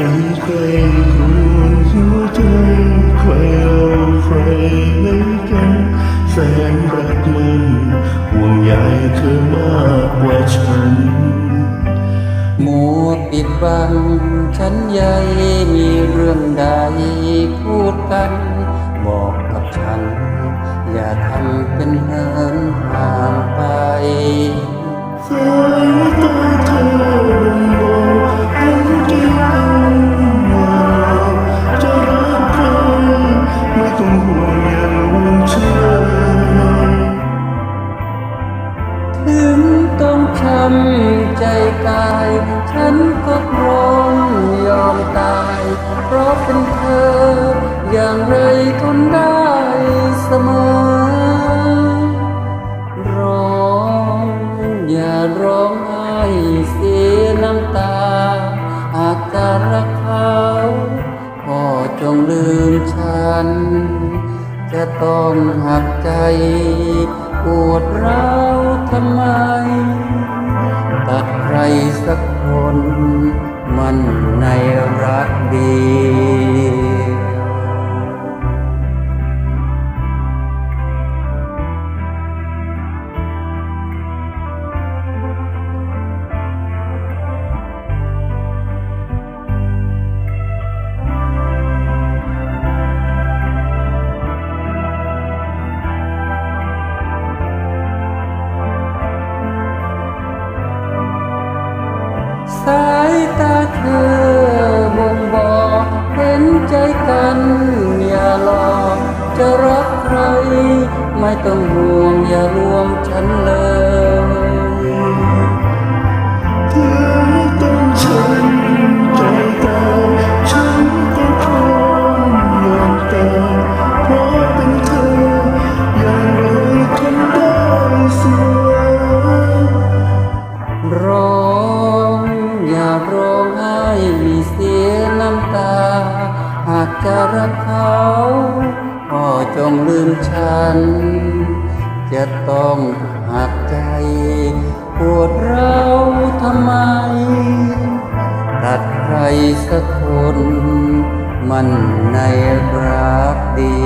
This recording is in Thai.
ยังเคยครวนหัวใจใครเอาใครเลยกัน แสงรักมันห่วงใยเธอมากกว่าฉันมัวปิดบังฉันใหญ่มีเรื่องใดพูดกัน กาย ฉันก็พร้อมยอมตาย เพราะเป็นเธอ อย่างไรทนได้เสมอ ร้องอย่าร้องไห้เสียน้ำตาหากจะรักเขาก็จงลืมฉัน จะต้องหักใจปวดร้าวทำไม สักคน มันในรักดี สายตาเธอบ่งบอกเห็นใจกันอย่าหลอกจะรักใคร ไม่ต้องห่วงอย่ารวมฉันเลย องไห้เสียน้ำตา หากจะรักเขาก็จงลืมฉัน จะต้องหักใจปวดร้าวทำไม ตัดใครสักคนมันในรักดี